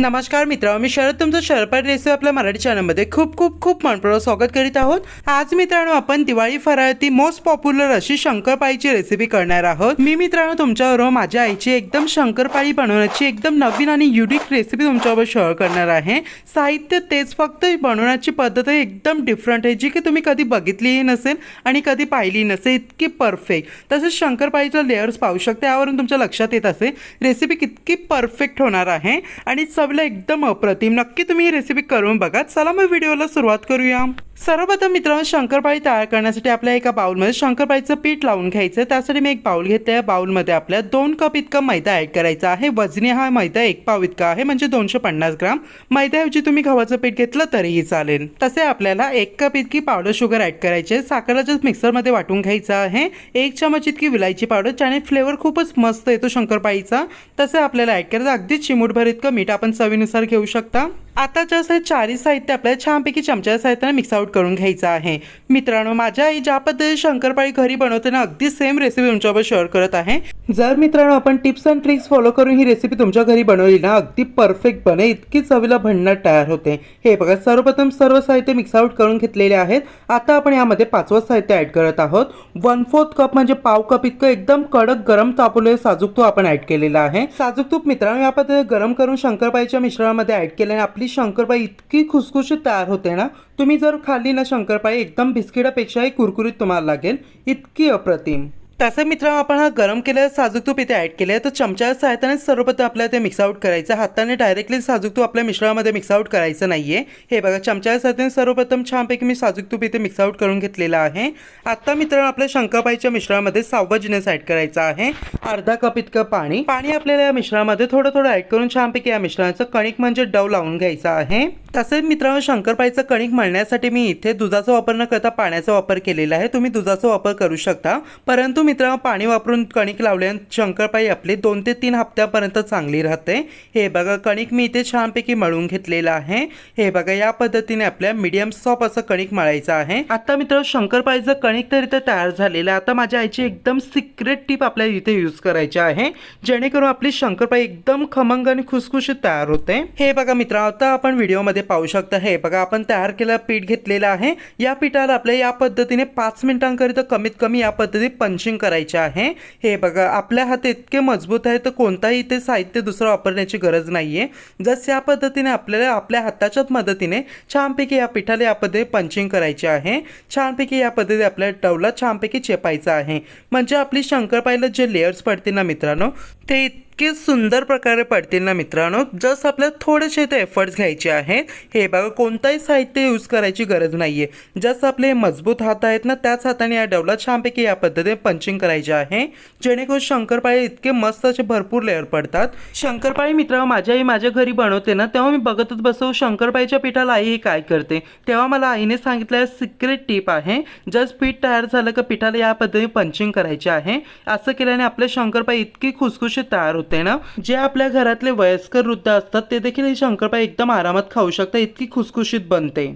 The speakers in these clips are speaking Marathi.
नमस्कार मित्र मी शरद तुमचं शरपाट रेसिपी आपल्या मराठी चॅनलमध्ये खूप खूप खूप मनपूर्वक स्वागत करीत आहोत. आज मित्रांनो आपण दिवाळी फराळातील मोस्ट पॉप्युलर अशी शंकरपाळीची रेसिपी करणार आहोत. मी मित्रांनो तुमच्याबरोबर माझ्या आईची एकदम शंकरपाळी बनवण्याची एकदम नवीन आणि युनिक रेसिपी तुमच्याबरोबर शेअर करणार आहे. साहित्य तेच फक्त बनवण्याची पद्धत एकदम डिफरंट आहे जी की तुम्ही कधी बघितलीही नसेल आणि कधी पाहिली नसेल इतकी परफेक्ट तसेच शंकरपाळीच्या लेअर्स पाहू शकते यावरून तुमच्या लक्षात येत असेल रेसिपी कितकी परफेक्ट होणार आहे. आणि चवीला एकदम अप्रतिम. नक्की तुम्ही ही रेसिपी करून बघा. चला मग व्हिडिओला सुरुवात करूया. सर्वप्रथम मित्रांनो शंकरपाळी तयार करण्यासाठी आपल्या एका बाउलमध्ये शंकरपाळीचं पीठ लावून घ्यायचं. त्यासाठी मी एक बाउल घेतले या बाउलमध्ये आपल्या दोन कप इतका मैदा ॲड करायचा आहे. वजनी हा मैदा एक पाव इतका आहे म्हणजे दोनशे पन्नास ग्राम. मैद्याऐवजी तुम्ही गव्हाचं पीठ घेतलं तरीही चालेल. तसे आपल्याला एक कप इतकी पावडर शुगर ॲड करायची आहे. साखरला जस्ट मिक्सरमध्ये वाटून घ्यायचं आहे एक चमच इतकी विलायची पावडर ज्याने फ्लेवर खूपच मस्त येतो शंकरपाळीचा. तसे आपल्याला ॲड करायचं अगदी चिमूटभर इतकं मीठ आपण चवीनुसार घेऊ शकता. आता जसं हे चारही साहित्य आपल्याला छानपैकी चमच्या साहित्यानं मिक्स आउट करून घ्यायचं आहे. मित्रांनो माझ्या आई ज्या पद्धतीने शंकरपाळी घरी बनवते ना अगदी सेम रेसिपी तुमच्याबरोबर शेअर करत आहे. जर मित्रांनो आपण टिप्स अँड ट्रिक्स फॉलो करून ही रेसिपी तुमच्या घरी बनवली ना अगदी परफेक्ट बने इतकी चवीला भन्नाट तयार होते. हे बघा सर्वप्रथम सर्व साहित्य मिक्स आउट करून घेतलेले आहेत. आता आपण यामध्ये पाचवं साहित्य ॲड करत आहोत. वन फोर्थ कप म्हणजे पाव कप इतकं एकदम कडक गरम तापवलेलं साजूक तूप आपण ॲड केलेला आहे. साजूक तूप मित्रांनो या पद्धतीने गरम करून शंकरपाळीच्या मिश्रणामध्ये ॲड केल्याने आपली शंकरपाळी इतकी खुसखुशीत तयार होते ना तुम्ही जर खाल्ली ना शंकरपाळी एकदम बिस्किटापेक्षाही कुरकुरीत तुम्हाला लागेल. इतकी अप्रतिम. तसं मित्र आपण हा गरम केलेला साजूक तूप इथे ॲड केले तर चमच्या सहायताने सर्वप्रथम आपल्याला ते मिक्स आउट करायचं हाताने डायरेक्टली साजूक तूप आपल्या मिश्रणामध्ये मिक्स आउट करायचं आहे हे बघा चमच्या सहाय्याने सर्वप्रथम छानपैकी मी साजूक तूप इथे मिक्स आउट करून घेतलेलं आहे. आता मित्रांनो आपल्या शंकरपाईच्या मिश्रणामध्ये सहावा जिनस ॲड करायचा आहे. अर्धा कप इतकं पाणी. पाणी आपल्याला या मिश्रणामध्ये थोडं थोडं ॲड करून छानपैकी या मिश्रणाचं कणिक म्हणजे डव लावून घ्यायचं आहे. तसेच मित्रांनो शंकरपाईचं कणिक मळण्यासाठी मी इथे दुधाचा वापर न करता पाण्याचा वापर केलेला आहे. तुम्ही दुधाचा वापर करू शकता. परंतु मित्रांनो पाणी वापरून कणिक लावल्याने शंकरपाई आपली दोन ते तीन हप्त्यापर्यंत चांगली राहते. हे बघा कणिक मी इथे छानपैकी मळून घेतलेलं आहे. हे बघा या पद्धतीने आपल्या मीडियम सॉप असं कणिक मळायचं आहे. आता मित्रांनो शंकरपाईचं कणिक तर इथे तयार झालेलं आहे. आता माझ्या आईची एकदम सिक्रेट टीप आपल्याला इथे यूज करायची आहे. जेणेकरून आपली शंकरपाई एकदम खमंग आणि खुसखुशीत तयार होते. हे बघा मित्रांनो आता आपण व्हिडिओमध्ये पाहू शकता. हे बघा आपण तयार केलेलं पीठ घेतलेलं आहे. या पिठाला आपल्या या पद्धतीने पाच मिनिटांकरिता कमीत कमी या पद्धतीने पंचिंग करायचे आहे. हे बघा आपल्या हात इतके मजबूत आहे तर कोणताही इथे साहित्य दुसरं वापरण्याची गरज नाहीये. जस या पद्धतीने आपल्याला आपल्या हाताच्याच मदतीने छानपैकी या पिठाला या पद्धतीने पंचिंग करायचे आहे. छानपैकी या पद्धतीने आपल्या टवला छानपैकी चेपायचं आहे. म्हणजे आपली शंकरपाईला जे लेयर्स पडतील ना मित्रांनो ते इतके सुंदर प्रकारे पडतील ना मित्रांनो. जस्ट आपल्याला थोडेसे ते एफर्ट्स घ्यायचे आहेत. हे बघा कोणताही साहित्य यूज करायची गरज नाही आहे जसं आपले मजबूत हात आहेत ना त्याच हाताने या डवला छानपैकी या पद्धतीने पंचिंग करायचे आहे. जेणेकरून शंकरपाळी इतके मस्त असे भरपूर लेअर पडतात. शंकरपाळी मित्रांनो माझ्या आई माझ्या घरी बनवते ना तेव्हा मी बघतच बसव शंकरपाळीच्या पिठाला आई हे काय करते? तेव्हा मला आईने सांगितलं सिक्रेट टिप आहे जस्ट पीठ तयार झालं का पिठाला या पद्धतीने पंचिंग करायचे आहे. असं केल्याने आपले शंकरपाळी इतकी खुसखुशीत तयार होते ना? जे आपल्या घरातले वयस्कर वृद्ध असतात ते देखील ही शंकरपाळी एकदम आरामात खाऊ शकतात इतकी खुसखुशीत बनते.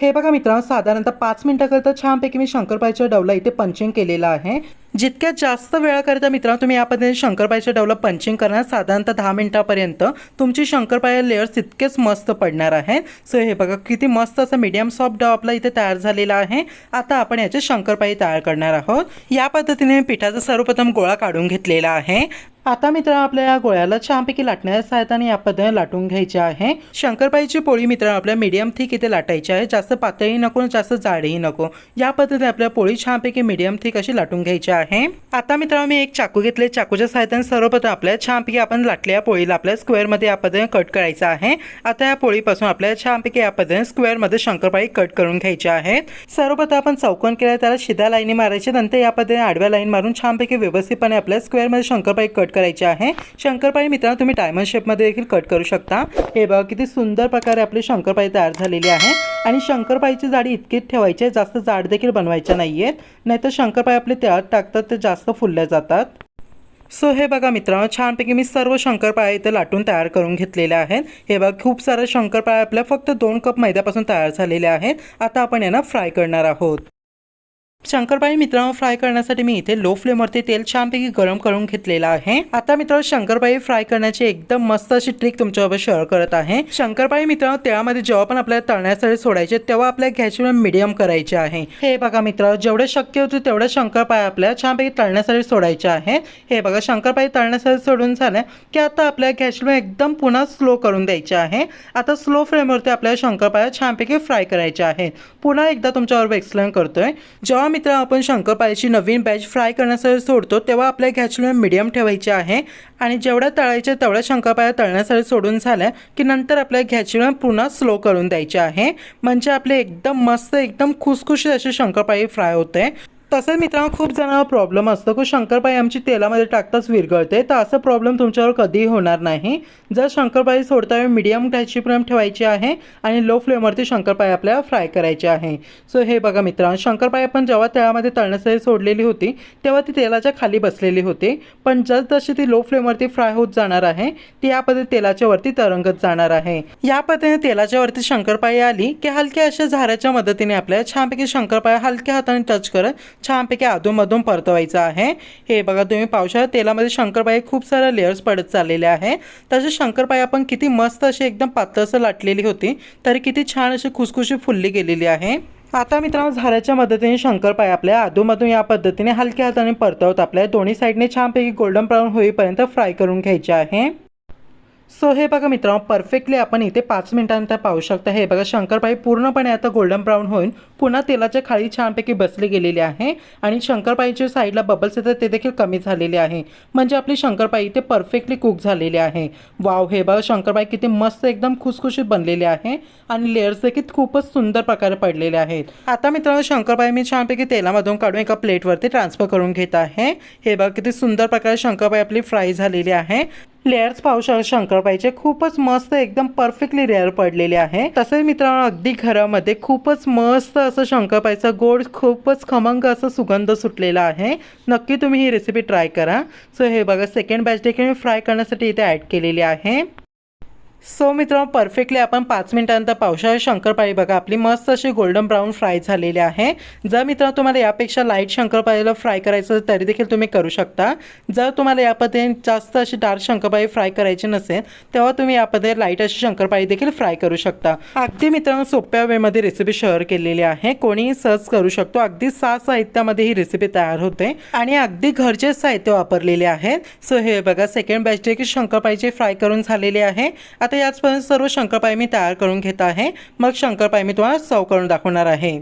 हे बघा मित्रांनो साधारणतः पाच मिनिटाकरता छानपैकी मी शंकरपाईच्या डवला इथे पंचिंग केलेला आहे. जितक्या जास्त वेळाकरिता मित्रांनो तुम्ही या पद्धतीने शंकरपाईच्या डेव्हलप पंचिंग करणार साधारणतः दहा मिनिटापर्यंत तुमची शंकरपाई लेअर्स इतकेच मस्त पडणार आहेत सो हे बघा किती मस्त असं मीडियम सॉफ्ट डव आपला इथे तयार झालेला आहे. आता आपण याचे शंकरपाई तयार करणार आहोत. या पद्धतीने पिठाचा सर्वप्रथम गोळा काढून घेतलेला आहे. आता मित्र आपल्या या गोळ्याला छानपैकी लाटण्याच्या सहायताने या पद्धतीने लाटून घ्यायची आहे. शंकरपाईची पोळी मित्र आपल्या मीडियम थिक इथे लाटायची आहे. जास्त पातळी नको जास्त जाडही नको. या पद्धतीने आपल्या पोळी छानपैकी मीडियम थिक अशी लाटून घ्यायची आहे. आता मित्रांनो मी एक चाकू घेतले. चाकूच्या सहायताने सर्वप्रथम आपल्या छानपैकी आपण लाटल्या पोळीला आपल्या स्क्वेअरमध्ये या पद्धतीने कट करायचं आहे. आता या पोळीपासून आपल्या छानपैकी या पद्धतीने स्क्वेअरमध्ये शंकरपाळी कट करून घ्यायची आहे. सर्वप्रथम आपण चौकोन केला त्याला शिधा लाईनी मारायची. नंतर या पद्धतीने आडव्या लाईन मारून छानपैकी व्यवस्थितपणे आपल्या स्क्वेअरमध्ये शंकरपाळी कट करायची आहे. शंकरपाळी मित्रांनो तुम्ही डायमंड शेपमध्ये देखील कट करू शकता. हे बघा किती सुंदर प्रकारे आपली शंकरपाळी तयार झालेली आहे. आणि शंकरपाळीची जाडी इतकीच ठेवायची आहे जास्त जाड देखील बनवायच्या नाही आहेत नाहीतर शंकरपाळी आपले त्यात टाकतात ते जास्त फुलल्या जातात. सो हे बघा मित्रांनो छानपैकी मी सर्व शंकरपाळ्या इथे लाटून तयार करून घेतलेल्या आहेत. हे बघा खूप साऱ्या शंकरपाळ्या आपल्या फक्त दोन कप मैद्यापासून तयार झालेल्या आहेत. आता आपण यांना फ्राय करणार आहोत. शंकरपाळी मित्रांनो फ्राय करण्यासाठी मी इथे लो फ्लेमवरती तेल छानपैकी गरम करून घेतलेलं आहे. आता मित्रांनो शंकरपाळी फ्राय करण्याची एकदम मस्त अशी ट्रिक तुमच्याबरोबर शेअर करत आहे. शंकरपाळी मित्रांनो तेलामध्ये जेव्हा पण आपल्याला तळण्यासाठी सोडायचे तेव्हा आपल्या गॅसवर मिडियम करायचे आहे. हे बघा मित्रांनो जेवढे शक्य होते तेवढे शंकरपाळी आपल्या छानपैकी तळण्यासाठी सोडायचे आहे. हे बघा शंकरपाळी तळण्यासाठी सोडून झाल्या की आता आपल्या गॅसवर एकदम पुन्हा स्लो करून द्यायचे आहे. आता स्लो फ्लेमवरती आपल्याला शंकरपाळ्या छानपैकी फ्राय करायच्या आहेत पुन्हा एकदा तुमच्याबरोबर एक्सप्लेन करतोय. जेव्हा मित्र आपण शंकरपाळीची नवीन बॅच फ्राय करण्यासाठी सोडतो तेव्हा आपल्या गॅसला मिडियम ठेवायची आहे. आणि जेवढ्या तळायच्या तेवढ्या शंकरपाळ्या तळण्यासाठी सोडून झाल्या की नंतर आपल्या गॅसला पुन्हा स्लो करून द्यायचे आहे. म्हणजे आपले एकदम मस्त एकदम खुसखुशीत अशी शंकरपाळी फ्राय होते. तसंच मित्रांनो खूप जणांना प्रॉब्लेम असतो. की शंकरपाळी आमची तेलामध्ये टाकताच विरघळते. तर असं प्रॉब्लेम तुमच्यावर कधीही होणार नाही. जर शंकरपाळी सोडता मीडियम गॅसची फ्लेम ठेवायची आहे आणि लो फ्लेमवरती शंकरपाळी आपल्याला फ्राय करायची आहे. सो हे बघा मित्रांनो शंकरपाळी आपण जेव्हा तेलामध्ये तळण्यासाठी सोडलेली होती तेव्हा ती तेलाच्या खाली बसलेली होती. पण जसजशी ती लो फ्लेमवरती फ्राय होत जाणार आहे ती या पद्धती तेलाच्या वरती तरंगत जाणार आहे. या पद्धतीने तेलाच्या वरती शंकरपाळी आली की हलक्या अशा झाऱ्याच्या मदतीने आपल्याला छानपैकी शंकरपाळ्या हलक्या हाताने टच करत छानपैकी अधूनमधून परतवायचं आहे. हे बघा तुम्ही पावसाळ्यात तेलामध्ये शंकरपाई खूप साऱ्या लेअर्स पडत चाललेले आहे. तसे शंकरपाळी आपण किती मस्त अशी एकदम पातळसं लाटलेली होती तरी किती छान अशी खुसखुशी फुलली गेलेली आहे. आता मित्रांनो झाऱ्याच्या मदतीने शंकरपाळी आपल्या अधूमधून या पद्धतीने हलक्या हाताने परतवत आपल्या दोन्ही साईडने छानपैकी गोल्डन ब्राऊन होईपर्यंत फ्राय करून घ्यायचे आहे. सो हे बघा मित्रांनो परफेक्टली आपण इथे पाच मिनिटांनंतर पाहू शकता. हे बघा शंकरपाळी पूर्णपणे आता गोल्डन ब्राऊन होऊन पुन्हा तेलाच्या खाली छानपैकी बसली गेलेली आहे. आणि शंकरपाळीच्या साईडला बबल्स येतात ते देखील कमी झालेले आहे. म्हणजे आपली शंकरपाळी इथे परफेक्टली कुक झालेली आहे. वाव हे बघा शंकरपाळी किती मस्त एकदम खुसखुशीत बनलेली आहे. आणि लेअर्स देखील खूपच सुंदर प्रकारे पडलेले आहेत. आता मित्रांनो शंकरपाळी मी छानपैकी तेलामधून काढून एका प्लेटवरती ट्रान्सफर करून घेत आहे. हे बघा किती सुंदर प्रकारे शंकरपाळी आपली फ्राय झालेली आहे. लेअर्स पाहू शकता शंकरपाईचे खूपच मस्त एकदम परफेक्टली लेअर पडलेले आहे. तसेच मित्रांनो अगदी घरामध्ये खूपच मस्त असं शंकरपाईचा गोड खूपच खमंग असं सुगंध सुटलेला आहे. नक्की तुम्ही ही रेसिपी ट्राय करा. सो हे बघा सेकंड बॅच देखील मी फ्राय करण्यासाठी इथे ॲड केलेली आहे. सो मित्रांनो परफेक्टली आपण पाच मिनटानंतर पावसाळ्यात शंकरपाळी बघा आपली मस्त अशी गोल्डन ब्राऊन फ्राय झालेली आहे. जर मित्रांनो तुम्हाला यापेक्षा लाइट शंकरपाळीला फ्राय करायचं असेल तरी देखील तुम्ही करू शकता. जर तुम्हाला या पद्धतीने जास्त अशी डार्क शंकरपाळी फ्राय करायची नसेल तेव्हा तुम्ही या पद्धतीने लाइट अशी शंकरपाळी देखील फ्राय करू शकता. अगदी मित्रांनो सोप्या वेमध्ये रेसिपी शेअर केलेली आहे. कोणीही सर्च करू शकतो. अगदी सहा साहित्यामध्ये ही रेसिपी तयार होते. आणि अगदी घरचे साहित्य वापरलेले आहेत. सो हे बघा सेकंड बॅच देखील शंकरपाळीचे फ्राय करून झालेले आहे. आता याचपर्यंत सर्व शंकरपाळी मी तयार करून घेत आहे. मग शंकरपाळी मी तुम्हाला सर्व करून दाखवणार आहे.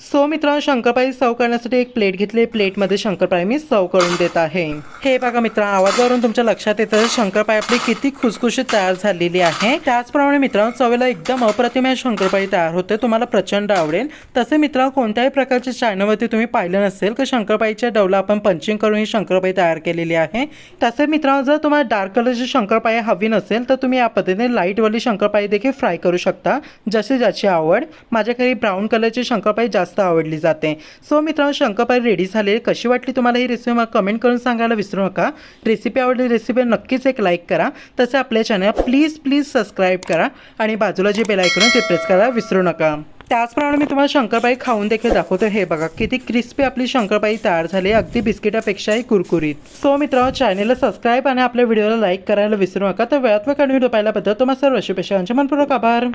सो मित्रांनो शंकरपाळी सर्व करण्यासाठी एक प्लेट घेतली. प्लेटमध्ये शंकरपाळी मी सर्व करून देत आहे. हे बघा मित्रांनो आवाजावरून तुमच्या लक्षात येतं शंकरपाळी आपली किती खुसखुशीत तयार झालेली आहे. त्याचप्रमाणे मित्रांनो चवेला एकदम अप्रतिम शंकरपाळी तयार होते. तुम्हाला प्रचंड आवडेल. तसे मित्रांनो कोणत्याही प्रकारच्या चॅनलवरती तुम्ही पाहिलं नसेल तर शंकरपाळीच्या डवला आपण पंचिंग करून ही शंकरपाळी तयार केलेली आहे. तसे मित्रांनो जर तुम्हाला डार्क कलरची शंकरपाळी हवी नसेल तर तुम्ही या पद्धतीने लाईटवाली शंकरपाळी देखील फ्राय करू शकता. जशी ज्याची आवड. माझ्या घरी ब्राऊन कलरची शंकरपाळी जास्त आवडली जाते. सो मित्रांनो शंकरपाळी रेडी झाले कशी वाटली तुम्हाला ही रेसिपी मला कमेंट करून सांगायला विसरू नका. रेसिपी आवडली रेसिपी नक्कीच एक लाईक करा. तसे आपल्या चॅनल प्लीज प्लीज सबस्क्राईब करा. आणि बाजूला जे बेल ऐकून ते प्रेस करायला विसरू नका. त्याचप्रमाणे मी तुम्हाला शंकरपाई खाऊन देखील दाखवतो. हे बघा किती क्रिस्पी आपली शंकरपाई तयार झाली अगदी बिस्किटापेक्षाही कुरकुरीत. सो मित्रांनो चॅनेलला सबस्क्राईब आणि आपल्या व्हिडिओला लाईक करायला विसरू नका. तर वेळात आणि व्हिडिओ पाहिल्याबद्दल तुम्हाला सर्व रशिपेक्षांचे मनपूर्वक आभार.